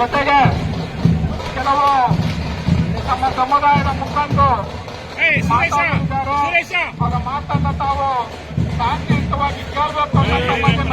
ಜೊತೆಗೆ ಕೆಲವು ನಮ್ಮ ಸಮುದಾಯದ ಮುಖಂಡರು ಅವರ ಮಾತನ್ನ ತಾವು ಶಾಂತಿಯುತವಾಗಿ ಕೇಳಬೇಕು ಅಂತ ತಮ್ಮಲ್ಲಿ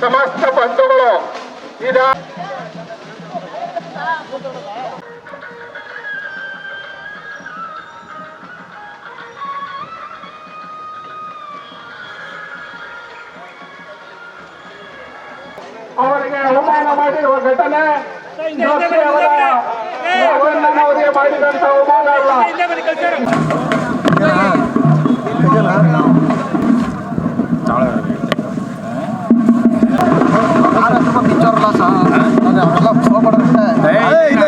ಸಮಸ್ತ ಬಂಧುಗಳು ಇದ ಅವರಿಗೆ ಅವಮಾನ ಮಾಡಿರುವ ಘಟನೆ ಅವರಿಗೆ ಮಾಡಿದಂತ ಅವಮಾನ ಅಲ್ಲ. ಯಾವುದೇ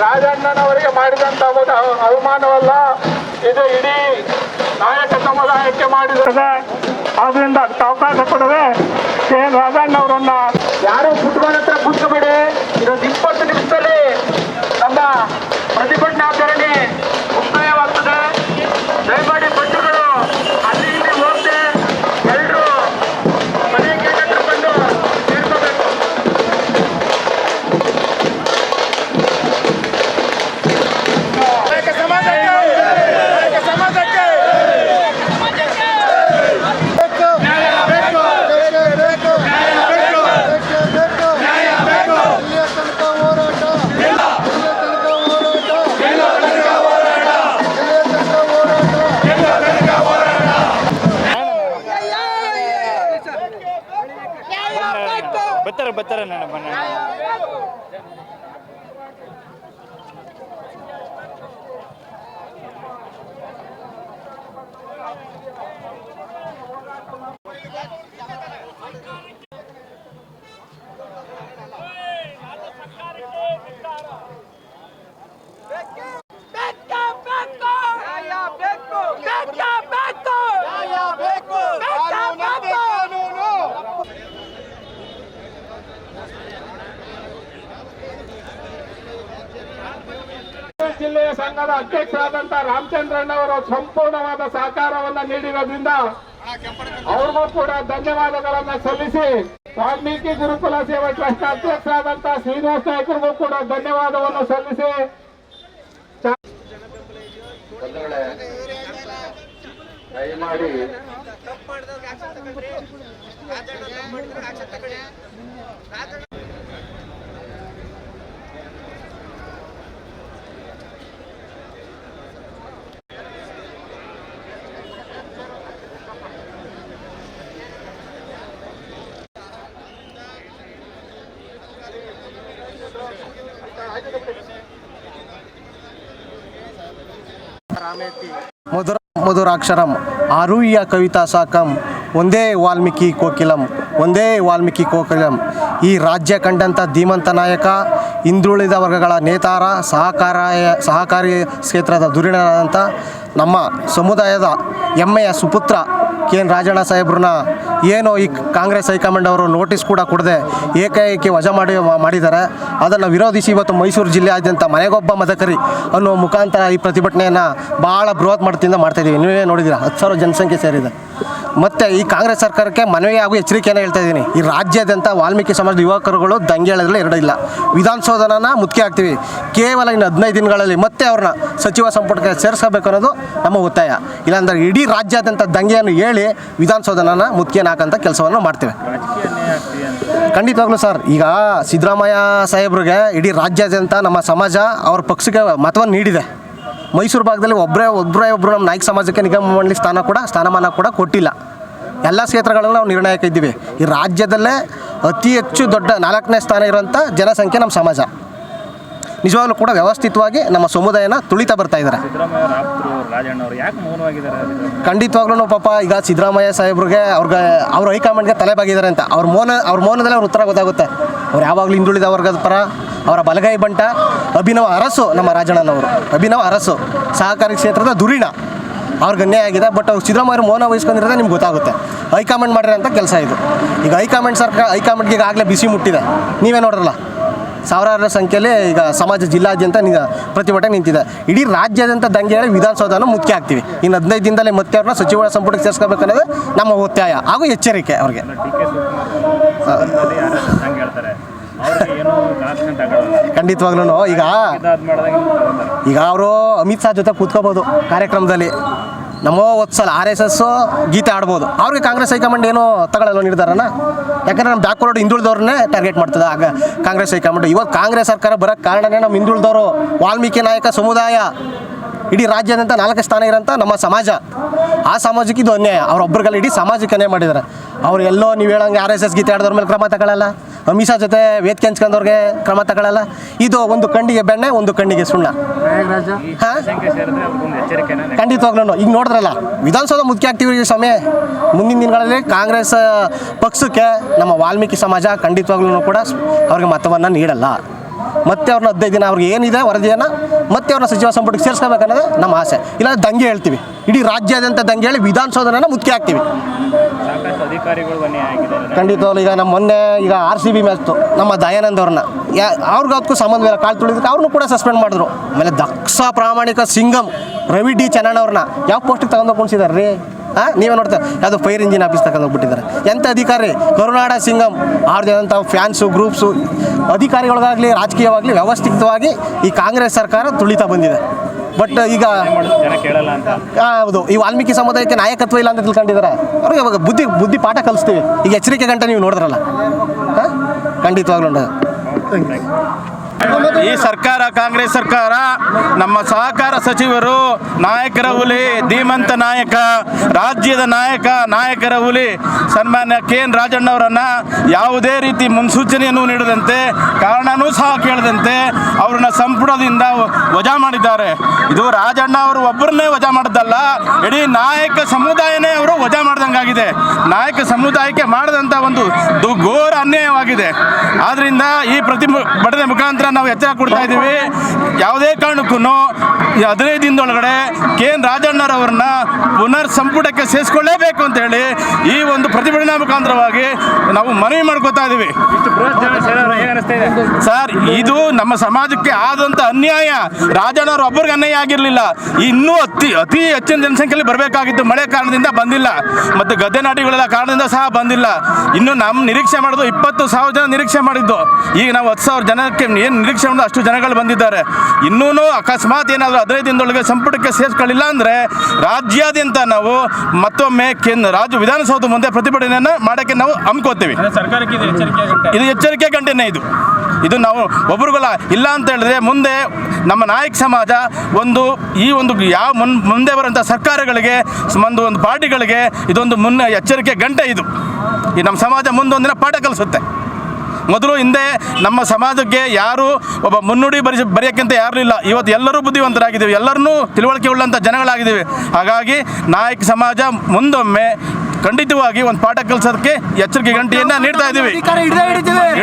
ರಾಜಣ್ಣನವರಿಗೆ ಮಾಡಿದಂತ ಅವಮಾನವಲ್ಲ ಇದು ಇಡೀ ನಾಯಕ ಸಮುದಾಯಕ್ಕೆ ಮಾಡಿದ ಆದ್ರಿಂದ ಅವಕಾಶ ಕೊಡದೆ ಕೆ ರಾಜಣ್ಣವರನ್ನ ಯಾರು ಫುಟ್ಬಾಲ್ ಹತ್ರ ಕೂತ್ಕೊಬೇಡಿ. ಇರೋದು ಇಪ್ಪತ್ತು ನಿಮಿಷದಲ್ಲಿ பெத்தர பெத்தர நினைப்பேன் ಜಿಲ್ಲೆಯ ಸಂಘದ ಅಧ್ಯಕ್ಷರಾದಂತ ರಾಮಚಂದ್ರಣ್ಣವರು ಸಂಪೂರ್ಣವಾದ ಸಹಕಾರವನ್ನ ನೀಡಿರೋದ್ರಿಂದ ಅವ್ರಿಗೂ ಕೂಡ ಧನ್ಯವಾದಗಳನ್ನ ಸಲ್ಲಿಸಿ ವಾಲ್ಮೀಕಿ ಗುರುಕುಲ ಸೇವಾ ಟ್ರಸ್ಟ್ ಅಧ್ಯಕ್ಷರಾದಂತಹ ಶ್ರೀನಿವಾಸ ನಾಯ್ಕರಿಗೂ ಕೂಡ ಧನ್ಯವಾದವನ್ನು ಸಲ್ಲಿಸಿ. ದಯಮಾಡಿ ಮಧುರಾಕ್ಷರಂ ಆರುಹ್ಯ ಕವಿತಾ ಸಾಕಂ, ಒಂದೇ ವಾಲ್ಮೀಕಿ ಕೋಕಿಲಂ, ಒಂದೇ ವಾಲ್ಮೀಕಿ ಕೋಕಿಲಂ. ಈ ರಾಜ್ಯ ಕಂಡಂಥ ಧೀಮಂತ ನಾಯಕ, ಹಿಂದುಳಿದ ವರ್ಗಗಳ ನೇತಾರ, ಸಹಕಾರ, ಸಹಕಾರಿ ಕ್ಷೇತ್ರದ ಧುರೀಣರಾದಂಥ ನಮ್ಮ ಸಮುದಾಯದ ಹೆಮ್ಮೆಯ ಸುಪುತ್ರ ಕೆ ಎನ್ ರಾಜಣ್ಣ ಸಾಹೇಬ್ರನ್ನ ಏನು ಈ ಕಾಂಗ್ರೆಸ್ ಹೈಕಮಾಂಡ್ ಅವರು ನೋಟಿಸ್ ಕೂಡ ಕೊಡದೆ ಏಕಾಏಕಿ ವಜಾ ಮಾಡಿ, ಮಾಡಿದ್ದಾರೆ. ಅದನ್ನು ವಿರೋಧಿಸಿ ಇವತ್ತು ಮೈಸೂರು ಜಿಲ್ಲೆಯಾದ್ಯಂತ ಮನೆಗೊಬ್ಬ ಮದಕರಿ ಅನ್ನೋ ಮುಖಾಂತರ ಈ ಪ್ರತಿಭಟನೆಯನ್ನು ಭಾಳ ಬೃಹತ್ ಮಟ್ಟದಿಂದ ಮಾಡ್ತಾಯಿದ್ದೀವಿ ನೀವೇ ನೋಡಿದ್ದೀರಾ? ಹತ್ತು ಸಾವಿರ ಜನಸಂಖ್ಯೆ ಸೇರಿದೆ. ಮತ್ತು ಈ ಕಾಂಗ್ರೆಸ್ ಸರ್ಕಾರಕ್ಕೆ ಮನವಿ ಹಾಗೂ ಎಚ್ಚರಿಕೆಯನ್ನು ಹೇಳ್ತಾ ಇದ್ದೀನಿ. ಈ ರಾಜ್ಯಾದ್ಯಂತ ವಾಲ್ಮೀಕಿ ಸಮಾಜದ ಯುವಕರುಗಳು ದಂಗೆ ಹೇಳೋದ್ರಲ್ಲಿ ಎರಡಿಲ್ಲ ವಿಧಾನಸೌಧನ ಮುಖ್ಯ ಆಗ್ತೀವಿ. ಕೇವಲ ಇನ್ನು ಹದಿನೈದು ದಿನಗಳಲ್ಲಿ ಮತ್ತೆ ಅವ್ರನ್ನ ಸಚಿವ ಸಂಪುಟಕ್ಕೆ ಸೇರಿಸಬೇಕು ಅನ್ನೋದು ನಮ್ಮ ಒತ್ತಾಯ. ಇಲ್ಲಾಂದ್ರೆ ಇಡೀ ರಾಜ್ಯಾದ್ಯಂತ ದಂಗೆಯನ್ನು ಹೇಳಿ ವಿಧಾನಸೌಧನ ಮುಖ್ಯನ ಹಾಕಂತ ಕೆಲಸವನ್ನು ಮಾಡ್ತೇವೆ. ಖಂಡಿತವಾಗ್ಲೂ ಸರ್, ಈಗ ಸಿದ್ದರಾಮಯ್ಯ ಸಾಹೇಬ್ರಿಗೆ ಇಡೀ ರಾಜ್ಯಾದ್ಯಂತ ನಮ್ಮ ಸಮಾಜ ಅವ್ರ ಪಕ್ಷಕ್ಕೆ ಮತವನ್ನು ನೀಡಿದೆ. ಮೈಸೂರು ಭಾಗದಲ್ಲಿ ಒಬ್ಬರೇ ಒಬ್ಬರೇ ಒಬ್ಬರು ನಮ್ಮ ನಾಯಕ ಸಮಾಜಕ್ಕೆ ನಿಗಮ ಮಂಡಳಿ ಸ್ಥಾನ ಕೂಡ, ಸ್ಥಾನಮಾನ ಕೂಡ ಕೊಟ್ಟಿಲ್ಲ. ಎಲ್ಲ ಕ್ಷೇತ್ರಗಳಲ್ಲೂ ನಾವು ನಿರ್ಣಾಯಕ ಇದ್ದೀವಿ. ಈ ರಾಜ್ಯದಲ್ಲೇ ಅತಿ ಹೆಚ್ಚು ದೊಡ್ಡ ನಾಲ್ಕನೇ ಸ್ಥಾನ ಇರುವಂಥ ಜನಸಂಖ್ಯೆ ನಮ್ಮ ಸಮಾಜ. ನಿಜವಾಗ್ಲೂ ಕೂಡ ವ್ಯವಸ್ಥಿತವಾಗಿ ನಮ್ಮ ಸಮುದಾಯನ ತುಳಿತಾ ಬರ್ತಾ ಇದ್ದಾರೆ. ಖಂಡಿತವಾಗ್ಲೂ ಪಾಪ ಈಗ ಸಿದ್ದರಾಮಯ್ಯ ಸಾಹೇಬ್ರಿಗೆ ಅವ್ರಿಗೆ ಅವ್ರ ಹೈಕಮಾಂಡ್ಗೆ ತಲೆ ಬಾಗಿದ್ದಾರೆ ಅಂತ. ಅವ್ರ ಮೌನ ಅವ್ರ ಮೌನದಲ್ಲೇ ಅವ್ರ ಉತ್ತರ ಗೊತ್ತಾಗುತ್ತೆ. ಅವ್ರು ಯಾವಾಗಲೂ ಹಿಂದುಳಿದ ವರ್ಗದ ಪರ ಅವರ ಬಲಗೈ ಬಂಟ ಅಭಿನವ ಅರಸು ನಮ್ಮ ರಾಜಣ್ಣನವರು. ಅಭಿನವ ಅರಸು ಸಹಕಾರಿ ಕ್ಷೇತ್ರದ ದುರಿಣ. ಅವ್ರಿಗೆ ಅನ್ಯಾಯ ಆಗಿದೆ ಬಟ್ ಅವ್ರು ಸಿದ್ದರಾಮಯ್ಯ ಮೌನ ವಹಿಸ್ಕೊಂಡಿರೋದೇ ನಿಮ್ಗೆ ಗೊತ್ತಾಗುತ್ತೆ. ಹೈಕಮಾಂಡ್ ಅಂತ ಕೆಲಸ ಇದು. ಈಗ ಹೈಕಮಾಂಡ್ ಸರ್ಕಾರ ಹೈಕಮಾಂಡ್ಗೆ ಈಗಾಗಲೇ ಬಿಸಿ ಮುಟ್ಟಿದೆ. ನೀವೇ ನೋಡ್ರಲ್ಲ. ಸಾವಿರಾರು ಸಂಖ್ಯೆಯಲ್ಲಿ ಈಗ ಸಮಾಜ ಜಿಲ್ಲಾದ್ಯಂತ ಪ್ರತಿಭಟನೆ ನಿಂತಿದೆ. ಇಡೀ ರಾಜ್ಯಾದ್ಯಂತ ದಂಗೆ ಹೇಳಿ ವಿಧಾನಸೌಧನ ಮುಖ್ಯ ಆಗ್ತೀವಿ ಇನ್ನು ಹದಿನೈದು ದಿನದಲ್ಲೇ ಮತ್ತೆ ಅವ್ರನ್ನ ಸಚಿವರ ಸಂಪುಟಕ್ಕೆ ಸೇರಿಸ್ಕೋಬೇಕನ್ನೋದು ನಮ್ಮ ಒತ್ತಾಯ ಹಾಗೂ ಎಚ್ಚರಿಕೆ ಅವ್ರಿಗೆ. ಖಂಡಿತವಾಗ್ಲೂ ಈಗ ಈಗ ಅವರು ಅಮಿತ್ ಶಾ ಜೊತೆ ಕೂತ್ಕೋಬೋದು ಕಾರ್ಯಕ್ರಮದಲ್ಲಿ. ನಮೋ ವತ್ಸಲ ಆರ್ ಎಸ್ ಎಸ್ಸು ಗೀತೆ ಆಡ್ಬೋದು. ಅವ್ರಿಗೆ ಕಾಂಗ್ರೆಸ್ ಹೈಕಮಾಂಡ್ ಏನೋ ತಗೊಳ್ಳಲ್ಲ ನಿರ್ಧಾರನ? ಯಾಕಂದ್ರೆ ನಮ್ಮ ಬ್ಯಾಕ್ವರ್ಡ್ ಹಿಂದುಳಿದವ್ರನ್ನೇ ಟಾರ್ಗೆಟ್ ಮಾಡ್ತದೆ. ಆಗ ಕಾಂಗ್ರೆಸ್ ಹೈಕಮಾಂಡ್, ಇವತ್ತು ಕಾಂಗ್ರೆಸ್ ಸರ್ಕಾರ ಬರೋಕ್ಕೆ ಕಾರಣನೇ ನಮ್ಮ ಹಿಂದುಳಿದವರು ವಾಲ್ಮೀಕಿ ನಾಯಕ ಸಮುದಾಯ. ಇಡೀ ರಾಜ್ಯಾದ್ಯಂತ ನಾಲ್ಕು ಸ್ಥಾನ ಇರೋಂಥ ನಮ್ಮ ಸಮಾಜ. ಆ ಸಮಾಜಕ್ಕೆ ಇದು ಅನ್ಯಾಯ. ಅವ್ರೊಬ್ಬರಿಗೆಲ್ಲ ಇಡೀ ಸಮಾಜಕ್ಕೆ ಅನ್ಯಾಯ ಮಾಡಿದ್ದಾರೆ. ಅವ್ರು ಎಲ್ಲೋ ನೀವು ಹೇಳಂಗೆ ಆರ್ ಎಸ್ ಎಸ್ ಗೀತೆ ಆಡಿದವ್ರ ಮೇಲೆ ಕ್ರಮ ತಗೊಳ್ಳಲ್ಲ ಅಮಿಷಾ ಜೊತೆ ವೇದಿಕೆ ಹಂಚ್ಕೊಂಡವ್ರಿಗೆ ಕ್ರಮ ತಗೊಳ್ಳಲ್ಲ ಇದು ಒಂದು ಕಣ್ಣಿಗೆ ಬೆಣ್ಣೆ, ಒಂದು ಕಣ್ಣಿಗೆ ಸುಣ್ಣ. ಖಂಡಿತವಾಗ್ಲೂ ಈಗ ನೋಡಿದ್ರಲ್ಲ, ವಿಧಾನಸೌಧ ಮುಖ್ಯ ಆಗ್ತೀವಿ ಈ ಸಮಯ ಮುಂದಿನ ದಿನಗಳಲ್ಲಿ ಕಾಂಗ್ರೆಸ್, ಪಕ್ಷಕ್ಕೆ ನಮ್ಮ ವಾಲ್ಮೀಕಿ ಸಮಾಜ ಖಂಡಿತವಾಗ್ಲೂ ಕೂಡ ಅವ್ರಿಗೆ ಮತವನ್ನು ನೀಡಲ್ಲ. ಮತ್ತೆ ಅವ್ರನ್ನ ಹದಿನೈದು ದಿನ ಅವ್ರಿಗೆ ಏನಿದೆ ವರದಿಯನ್ನು ಮತ್ತೆ ಅವ್ರನ್ನ ಸಚಿವ ಸಂಪುಟಕ್ಕೆ ಸೇರಿಸ್ಕೋಬೇಕನ್ನೋದು ನಮ್ಮ ಆಸೆ. ಇಲ್ಲ ದಂಗೆ ಹೇಳ್ತೀವಿ. ಇಡೀ ರಾಜ್ಯಾದ್ಯಂತ ದಂಗೆ ಹೇಳಿ ವಿಧಾನಸೌಧನ ಮುಖ್ಯ ಹಾಕ್ತೀವಿ. ಖಂಡಿತವಲ್ಲ ಖಂಡಿತವಾಗ್ಲೂ ಈಗ ನಮ್ಮ ಮೊನ್ನೆ ಈಗ ಆರ್ ಸಿ ಬಿ ಮ್ಯಾಚ್ತು ನಮ್ಮ ದಯಾನಂದ್ ಅವ್ರನ್ನ. ಯಾ ಅವ್ರಿಗೆ ಅದಕ್ಕೂ ಸಂಬಂಧ ಇಲ್ಲ ಕಾಲು ತುಳಿದಕ್ಕೆ ಅವ್ರನ್ನೂ ಕೂಡ ಸಸ್ಪೆಂಡ್ ಮಾಡಿದ್ರು. ಆಮೇಲೆ ದಕ್ಷ ಪ್ರಾಮಾಣಿಕ ಸಿಂಗಮ್ ರವಿ ಡಿ ಚೆನ್ನಣ್ಣವ್ರನ್ನ. ಯಾವ ಪೋಸ್ಟಿಗೆ ತಗೊಂಡೋಗಿ ಕುಣಿಸಿದಾರೆ ರೀ ಹಾಂ ನೀವೇ ನೋಡ್ತಾ ಅದು ಫೈರ್ ಇಂಜಿನ್ ಆಫೀಸ್ ತಗೊಂಡೋಗ್ಬಿಟ್ಟಿದ್ದಾರೆ ಎಂಥ ಅಧಿಕಾರಿ? ಕರುನಾಡ ಸಿಂಗಮ್ ಆಡ್ದಂಥ ಫ್ಯಾನ್ಸು ಗ್ರೂಪ್ಸು ಅಧಿಕಾರಿಗಳಿಗಾಗಲಿ, ರಾಜಕೀಯವಾಗಲಿ, ವ್ಯವಸ್ಥಿತವಾಗಿ ಈ ಕಾಂಗ್ರೆಸ್ ಸರ್ಕಾರ ತುಳಿತಾ ಬಂದಿದೆ. ಬಟ್ ಈಗ ಹೌದು, ಈ ವಾಲ್ಮೀಕಿ ಸಮುದಾಯಕ್ಕೆ ನಾಯಕತ್ವ ಇಲ್ಲ ಅಂತ ತಿಳ್ಕೊಂಡಿದ್ದಾರೆ. ಅವ್ರಿಗೆ ಇವಾಗ ಬುದ್ಧಿ ಬುದ್ಧಿ ಪಾಠ ಕಲಿಸ್ತೀವಿ. ಈಗ ಎಚ್ಚರಿಕೆ ಗಂಟೆ ನೀವು ನೋಡಿದ್ರಲ್ಲ? ಹಾಂ? ಖಂಡಿತವಾಗ್ಲೂ ಈ ಸರ್ಕಾರ, ಕಾಂಗ್ರೆಸ್ ಸರ್ಕಾರ, ನಮ್ಮ ಸಹಕಾರ ಸಚಿವರು, ನಾಯಕರ ಹುಲಿ, ಧೀಮಂತ ನಾಯಕ, ರಾಜ್ಯದ ನಾಯಕ, ನಾಯಕರ ಹುಲಿ, ಸನ್ಮಾನ್ಯ ಕೆ ಎನ್ ರಾಜಣ್ಣವರನ್ನ ಯಾವುದೇ ರೀತಿ ಮುನ್ಸೂಚನೆಯನ್ನು ನೀಡದಂತೆ, ಕಾರಣನೂ ಸಹ ಕೇಳದಂತೆ ಅವರನ್ನ ಸಂಪುಟದಿಂದ ವಜಾ ಮಾಡಿದ್ದಾರೆ. ಇದು ರಾಜಣ್ಣ ಅವರು ಒಬ್ಬರನ್ನೇ ವಜಾ ಮಾಡಿದ್ದಲ್ಲ, ಇಡೀ ನಾಯಕ ಸಮುದಾಯನೇ ಅವರು ವಜಾ ಮಾಡ್ದಂಗಾಗಿದೆ. ನಾಯಕ ಸಮುದಾಯಕ್ಕೆ ಮಾಡದಂಥ ಒಂದು ಘೋರ ಅನ್ಯಾಯವಾಗಿದೆ. ಆದ್ದರಿಂದ ಈ ಪ್ರತಿಭಟನೆ ಮುಖಾಂತರ ನಾವು ಎಚ್ಚರ ಕೊಡ್ತಾ ಇದ್ದೀವಿ. ಯಾವುದೇ ಕಾರಣಕ್ಕೂ ಹದಿನೈದು ದಿನದೊಳಗಡೆ ಕೆ ಎನ್ ರಾಜಣ್ಣರವ್ರನ್ನ ಪುನರ್ ಸಂಪುಟಕ್ಕೆ ಸೇರಿಸ್ಕೊಳ್ಳೇಬೇಕು ಅಂತ ಹೇಳಿ ಈ ಒಂದು ಪ್ರತಿಭಟನಾ ಮುಖಾಂತರವಾಗಿ ನಾವು ಮನವಿ ಮಾಡ್ಕೋತಾ ಇದ್ದೀವಿ. ಸರ್, ಇದು ನಮ್ಮ ಸಮಾಜಕ್ಕೆ ಆದಂಥ ಅನ್ಯಾಯ. ರಾಜಣ್ಣವ್ರ ಒಬ್ಬರಿಗೆ ಅನ್ಯಾಯ ಆಗಿರಲಿಲ್ಲ. ಇನ್ನೂ ಅತಿ ಅತಿ ಹೆಚ್ಚಿನ ಜನಸಂಖ್ಯೆಯಲ್ಲಿ ಬರಬೇಕಾಗಿತ್ತು. ಮಳೆ ಕಾರಣದಿಂದ ಬಂದಿಲ್ಲ. ಮತ್ತು ಗದ್ದೆ ನಾಟಿಗಳೆಲ್ಲ ಕಾರಣದಿಂದ ಸಹ ಬಂದಿಲ್ಲ. ಇನ್ನು ನಮ್ಮ ನಿರೀಕ್ಷೆ ಮಾಡೋದು ಇಪ್ಪತ್ತು ಸಾವಿರ ಜನ ನಿರೀಕ್ಷೆ ಮಾಡಿದ್ದು. ಈಗ ನಾವು ಹತ್ತು ಸಾವಿರ ಜನಕ್ಕೆ ಏನು ನಿರೀಕ್ಷೆ ಮಾಡೋದು ಅಷ್ಟು ಜನಗಳು ಬಂದಿದ್ದಾರೆ. ಇನ್ನೂ ಅಕಸ್ಮಾತ್ ಏನಾದರೂ ಹದಿನೈದು ದಿನದೊಳಗೆ ಸಂಪುಟಕ್ಕೆ ಸೇರಿಸ್ಕೊಳ್ಳಿಲ್ಲ ಅಂದರೆ ರಾಜ್ಯಾದ್ಯಂತ ನಾವು ಮತ್ತೊಮ್ಮೆ ಕೇಂದ್ರ ರಾಜ್ಯ ವಿಧಾನಸೌಧ ಮುಂದೆ ಪ್ರತಿಭಟನೆಯನ್ನು ಮಾಡೋಕ್ಕೆ ನಾವು ಹಮ್ಕೋತೀವಿ. ಇದು ಎಚ್ಚರಿಕೆ ಗಂಟೆ? ಇದು ಎಚ್ಚರಿಕೆ ಗಂಟೆನೇ ಇದು. ಇದು ನಾವು ಒಬ್ರುಗಳ ಇಲ್ಲ ಅಂತ ಹೇಳಿದ್ರೆ ಮುಂದೆ ನಮ್ಮ ನಾಯಕ ಸಮಾಜ ಒಂದು ಈ ಒಂದು ಯಾವ ಮುನ್ ಮುಂದೆ ಬರುವಂಥ ಸರ್ಕಾರಗಳಿಗೆ ಒಂದು ಒಂದು ಪಾರ್ಟಿಗಳಿಗೆ ಇದೊಂದು ಮುನ್ನ ಎಚ್ಚರಿಕೆ ಗಂಟೆ ಇದು. ಈ ನಮ್ಮ ಸಮಾಜ ಮುಂದೊಂದಿನ ಪಾಠ ಕಲಿಸುತ್ತೆ. ಮೊದಲು ಹಿಂದೆ ನಮ್ಮ ಸಮಾಜಕ್ಕೆ ಯಾರು ಒಬ್ಬ ಮುನ್ನುಡಿ ಬರಿ ಬರೆಯೋಕ್ಕಿಂತ ಯಾರೂ ಇಲ್ಲ. ಇವತ್ತು ಎಲ್ಲರೂ ಬುದ್ಧಿವಂತರಾಗಿದ್ದೀವಿ. ಎಲ್ಲರನ್ನೂ ತಿಳುವಳಿಕೆ ಉಳ್ಳಂಥ ಜನಗಳಾಗಿದ್ದೀವಿ. ಹಾಗಾಗಿ ನಾಯಕ ಸಮಾಜ ಮುಂದೊಮ್ಮೆ ಖಂಡಿತವಾಗಿ ಒಂದು ಪಾಠ ಕಲಿಸೋದಕ್ಕೆ ಎಚ್ಚರಿಕೆ ಗಂಟೆಯನ್ನು ನೀಡ್ತಾ ಇದ್ದೀವಿ.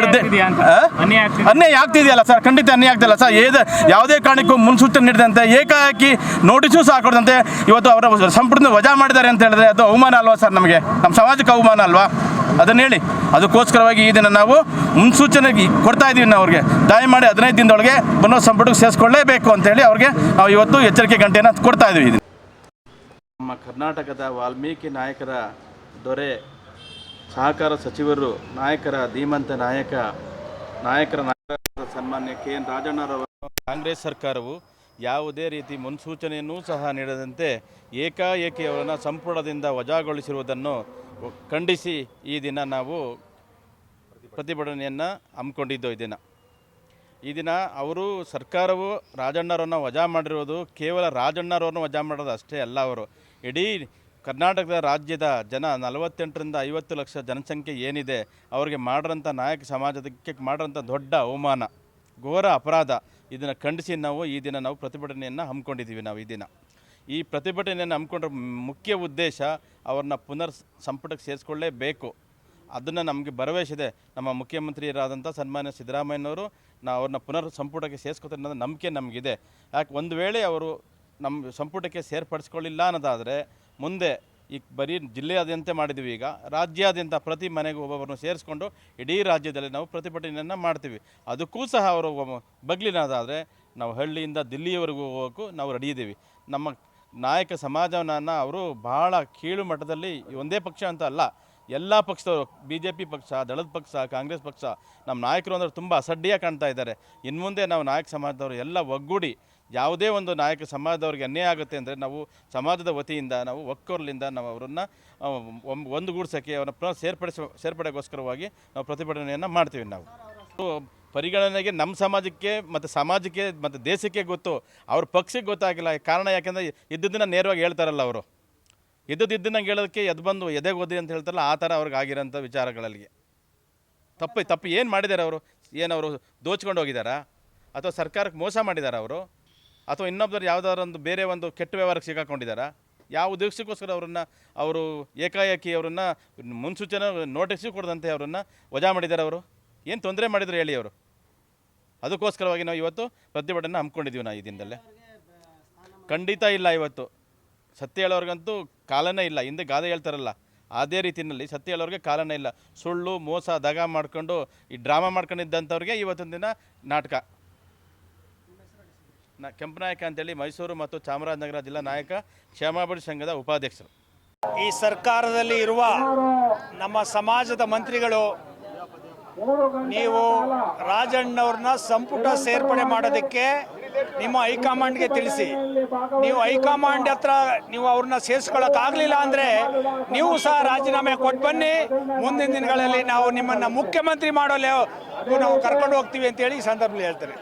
ಆಗ್ತಿದ್ಯಾ ಅನ್ಯಾಯ ಆಗ್ತಿದೆ. ಅನ್ಯಾಯ ಆಗ್ತಿದೆಯಲ್ಲ ಸರ್? ಖಂಡಿತ ಅನ್ಯಾಯ ಆಗ್ತಿಲ್ಲ ಸರ್? ಏದ ಯಾವುದೇ ಕಾರಣಕ್ಕೂ ಮುನ್ಸೂಚನೆ ನೀಡಿದಂತೆ ಏಕಾಏಕಿ ನೋಟಿಸು ಸಹ ಕೊಡದಂತೆ ಇವತ್ತು ಅವರ ಸಂಪುಟದ ವಜಾ ಮಾಡಿದ್ದಾರೆ ಅಂತ ಹೇಳಿದ್ರೆ ಅದು ಅವಮಾನ ಅಲ್ವಾ ಸರ್ ನಮಗೆ? ನಮ್ಮ ಸಮಾಜಕ್ಕೆ ಅವಮಾನ ಅಲ್ವಾ? ಅದನ್ನ ಹೇಳಿ. ಅದಕ್ಕೋಸ್ಕರವಾಗಿ ಈ ದಿನ ನಾವು ಮುನ್ಸೂಚನೆ ಕೊಡ್ತಾ ಇದ್ದೀವಿ ನಾವು ಅವ್ರಿಗೆ. ದಯಮಾಡಿ ಹದಿನೈದು ದಿನದೊಳಗೆ ಬನ್ನೋ ಸಂಪುಟಕ್ಕೆ ಸೇರಿಸ್ಕೊಳ್ಳೇಬೇಕು ಅಂತೇಳಿ ಅವ್ರಿಗೆ ನಾವು ಇವತ್ತು ಎಚ್ಚರಿಕೆ ಗಂಟೆಯನ್ನು ಕೊಡ್ತಾ ಇದೀವಿ ನಮ್ಮ ಕರ್ನಾಟಕದ ವಾಲ್ಮೀಕಿ ನಾಯಕರ ದೊರೆ. ಸಹಕಾರ ಸಚಿವರು, ನಾಯಕರ ಧೀಮಂತ ನಾಯಕ, ನಾಯಕರ ನಾಯಕರಾದ ಸನ್ಮಾನ್ಯ ಕೆ. ಎನ್. ರಾಜಣ್ಣರವರು. ಕಾಂಗ್ರೆಸ್ ಸರ್ಕಾರವು ಯಾವುದೇ ರೀತಿ ಮುನ್ಸೂಚನೆಯನ್ನೂ ಸಹ ನೀಡದಂತೆ ಏಕಾಏಕಿ ಅವರನ್ನು ಸಂಪುಟದಿಂದ ವಜಾಗೊಳಿಸಿರುವುದನ್ನು ಖಂಡಿಸಿ ಈ ದಿನ ನಾವು ಪ್ರತಿಭಟನೆಯನ್ನು ಹಮ್ಮಿಕೊಂಡಿದ್ದು ಈ ದಿನ. ಈ ದಿನ ಅವರು ಸರ್ಕಾರವು ರಾಜಣ್ಣರನ್ನು ವಜಾ ಮಾಡಿರೋದು ಕೇವಲ ರಾಜಣ್ಣರವ್ರನ್ನ ವಜಾ ಮಾಡೋದು ಅಷ್ಟೇ ಅಲ್ಲ ಅವರು. ಇಡೀ ಕರ್ನಾಟಕದ ರಾಜ್ಯದ ಜನ ನಲವತ್ತೆಂಟರಿಂದ ಐವತ್ತು ಲಕ್ಷ ಜನಸಂಖ್ಯೆ ಏನಿದೆ, ಅವರಿಗೆ ಮಾಡಿರೋಂಥ ನಾಯಕ ಸಮಾಜಕ್ಕೆ ಮಾಡಿರೋಂಥ ದೊಡ್ಡ ಅವಮಾನ, ಘೋರ ಅಪರಾಧ. ಇದನ್ನು ಖಂಡಿಸಿ ನಾವು ಈ ದಿನ ನಾವು ಪ್ರತಿಭಟನೆಯನ್ನು ಹಮ್ಮಿಕೊಂಡಿದ್ದೀವಿ ನಾವು ಈ ದಿನ. ಈ ಪ್ರತಿಭಟನೆಯನ್ನು ಹಮ್ಮಿಕೊಂಡ್ರ ಮುಖ್ಯ ಉದ್ದೇಶ ಅವ್ರನ್ನ ಪುನರ್ ಸಂಪುಟಕ್ಕೆ ಸೇರಿಸ್ಕೊಳ್ಳೇಬೇಕು. ಅದನ್ನು ನಮಗೆ ಭರವಸೆ ನಮ್ಮ ಮುಖ್ಯಮಂತ್ರಿಯರಾದಂಥ ಸನ್ಮಾನ್ಯ ಸಿದ್ದರಾಮಯ್ಯನವರು ನಾವು ಅವ್ರನ್ನ ಪುನರ್ ಸಂಪುಟಕ್ಕೆ ಸೇರಿಸ್ಕೊತಾರೆ ಅನ್ನೋದು ನಂಬಿಕೆ ನಮಗಿದೆ. ಯಾಕೆ, ಒಂದು ವೇಳೆ ಅವರು ನಮ್ಮ ಸಂಪುಟಕ್ಕೆ ಸೇರ್ಪಡಿಸ್ಕೊಳ್ಳಿಲ್ಲ ಅನ್ನೋದಾದರೆ ಮುಂದೆ ಈ ಬರೀ ಜಿಲ್ಲೆಯಾದ್ಯಂತ ಮಾಡಿದ್ದೀವಿ ಈಗ. ರಾಜ್ಯಾದ್ಯಂತ ಪ್ರತಿ ಮನೆಗೂ ಒಬ್ಬೊಬ್ಬರನ್ನು ಸೇರಿಸ್ಕೊಂಡು ಇಡೀ ರಾಜ್ಯದಲ್ಲಿ ನಾವು ಪ್ರತಿಭಟನೆಯನ್ನು ಮಾಡ್ತೀವಿ. ಅದಕ್ಕೂ ಸಹ ಅವರು ಬಗ್ಲಿನದಾದರೆ ನಾವು ಹಳ್ಳಿಯಿಂದ ದಿಲ್ಲಿಯವರೆಗೂ ಹೋಗೋಕ್ಕೂ ನಾವು ರೆಡಿ ಇದ್ದೀವಿ. ನಮ್ಮ ನಾಯಕ ಸಮಾಜವನ್ನು ಅವರು ಬಹಳ ಕೀಳು ಮಟ್ಟದಲ್ಲಿ ಒಂದೇ ಪಕ್ಷ ಅಂತ ಅಲ್ಲ, ಎಲ್ಲ ಪಕ್ಷದವರು ಬಿ ಜೆ ಪಿ ಪಕ್ಷ, ದಳದ ಪಕ್ಷ, ಕಾಂಗ್ರೆಸ್ ಪಕ್ಷ, ನಮ್ಮ ನಾಯಕರು ಅಂದರೆ ತುಂಬ ಅಸಡ್ಡಿಯಾಗಿ ಕಾಣ್ತಾ ಇದ್ದಾರೆ. ಇನ್ನು ಮುಂದೆ ನಾವು ನಾಯಕ ಸಮಾಜದವರು ಎಲ್ಲ ಒಗ್ಗೂಡಿ ಯಾವುದೇ ಒಂದು ನಾಯಕ ಸಮಾಜದವ್ರಿಗೆ ಅನ್ಯಾಯ ಆಗುತ್ತೆ ಅಂದರೆ ನಾವು ಸಮಾಜದ ವತಿಯಿಂದ, ನಾವು ಒಕ್ಕೋರ್ಲಿಂದ ನಾವು ಅವರನ್ನು ಒಂದುಗೂಡಿಸೋಕ್ಕೆ ಅವರನ್ನ ಪುನಃ ಸೇರ್ಪಡಿಸ, ಸೇರ್ಪಡೆಗೋಸ್ಕರವಾಗಿ ನಾವು ಪ್ರತಿಭಟನೆಯನ್ನು ಮಾಡ್ತೀವಿ ನಾವು. ಪರಿಗಣನೆಗೆ ನಮ್ಮ ಸಮಾಜಕ್ಕೆ ಮತ್ತು ಸಮಾಜಕ್ಕೆ ಮತ್ತು ದೇಶಕ್ಕೆ ಗೊತ್ತು. ಅವ್ರ ಪಕ್ಷಕ್ಕೆ ಗೊತ್ತಾಗಿಲ್ಲ. ಕಾರಣ ಯಾಕೆಂದರೆ ಇದ್ದದನ್ನು ನೇರವಾಗಿ ಹೇಳ್ತಾರಲ್ಲ ಅವರು. ಇದ್ದಿದ್ದನ್ನು ಹೇಳೋದಕ್ಕೆ ಎದ್ದು ಬಂದು ಎದೆಗೆ ಓದಿ ಅಂತ ಹೇಳ್ತಾರಲ್ಲ, ಆ ಥರ ಅವ್ರಿಗೆ ಆಗಿರೋಂಥ ವಿಚಾರಗಳಲ್ಲಿ. ತಪ್ಪು ತಪ್ಪು ಏನು ಮಾಡಿದ್ದಾರೆ ಅವರು? ಏನು ಅವರು ದೋಚ್ಕೊಂಡು ಹೋಗಿದ್ದಾರಾ ಅಥವಾ ಸರ್ಕಾರಕ್ಕೆ ಮೋಸ ಮಾಡಿದ್ದಾರೆ ಅವರು? ಅಥವಾ ಇನ್ನೊಬ್ಬರು ಯಾವುದಾದ್ರು ಒಂದು ಬೇರೆ ಒಂದು ಕೆಟ್ಟ ವ್ಯವಹಾರಕ್ಕೆ ಸಿಕ್ಕಾಕೊಂಡಿದ್ದಾರಾ? ಯಾವ ಉದ್ದೇಶಕ್ಕೋಸ್ಕರ ಅವರನ್ನು ಅವರು ಏಕಾಏಕಿ ಅವರನ್ನು ಮುನ್ಸೂಚನೆ, ನೋಟಿಸು ಕೊಡದಂತೆ ಅವರನ್ನು ವಜಾ ಮಾಡಿದ್ದಾರೆ ಅವರು? ಏನು ತೊಂದರೆ ಮಾಡಿದ್ರು ಹೇಳಿ ಅವರು? ಅದಕ್ಕೋಸ್ಕರವಾಗಿ ನಾವು ಇವತ್ತು ಪ್ರತಿಭಟನೆ ಹಮ್ಮಿಕೊಂಡಿದ್ದೀವಿ ನಾವು ಈ ದಿನದಲ್ಲೇ. ಖಂಡಿತ ಇಲ್ಲ ಇವತ್ತು. ಸತ್ಯ ಹೇಳೋರ್ಗಂತೂ ಕಾಲನೇ ಇಲ್ಲ. ಹಿಂದೆ ಗಾದೆ ಹೇಳ್ತಾರಲ್ಲ, ಅದೇ ರೀತಿಯಲ್ಲಿ ಸತ್ಯ ಹೇಳೋರಿಗೆ ಕಾಲನೇ ಇಲ್ಲ. ಸುಳ್ಳು, ಮೋಸ, ದಗ ಮಾಡ್ಕೊಂಡು ಈ ಡ್ರಾಮಾ ಮಾಡ್ಕೊಂಡಿದ್ದಂಥವ್ರಿಗೆ ಇವತ್ತಿನ ದಿನ ನಾಟಕ. ನಾ ಕೆಂಪನಾಯಕ ಅಂತೇಳಿ ಮೈಸೂರು ಮತ್ತು ಚಾಮರಾಜನಗರ ಜಿಲ್ಲಾ ನಾಯಕ ಕ್ಷೇಮಾಭಿವೃದ್ಧಿ ಸಂಘದ ಉಪಾಧ್ಯಕ್ಷರು. ಈ ಸರ್ಕಾರದಲ್ಲಿ ಇರುವ ನಮ್ಮ ಸಮಾಜದ ಮಂತ್ರಿಗಳು, ನೀವು ರಾಜಣ್ಣವ್ರನ್ನ ಸಂಪುಟ ಸೇರ್ಪಡೆ ಮಾಡೋದಕ್ಕೆ ನಿಮ್ಮ ಹೈಕಮಾಂಡ್ಗೆ ತಿಳಿಸಿ. ನೀವು ಹೈಕಮಾಂಡ್ ಹತ್ರ ನೀವು ಅವ್ರನ್ನ ಸೇರಿಸ್ಕೊಳಕ್ ಆಗ್ಲಿಲ್ಲ ಅಂದ್ರೆ ನೀವು ಸಹ ರಾಜೀನಾಮೆ ಕೊಟ್ಟು ಬನ್ನಿ. ಮುಂದಿನ ದಿನಗಳಲ್ಲಿ ನಾವು ನಿಮ್ಮನ್ನ ಮುಖ್ಯಮಂತ್ರಿ ಮಾಡೋ ನಾವು ಕರ್ಕೊಂಡು ಹೋಗ್ತೀವಿ ಅಂತೇಳಿ ಈ ಸಂದರ್ಭದಲ್ಲಿ ಹೇಳ್ತಾರೆ.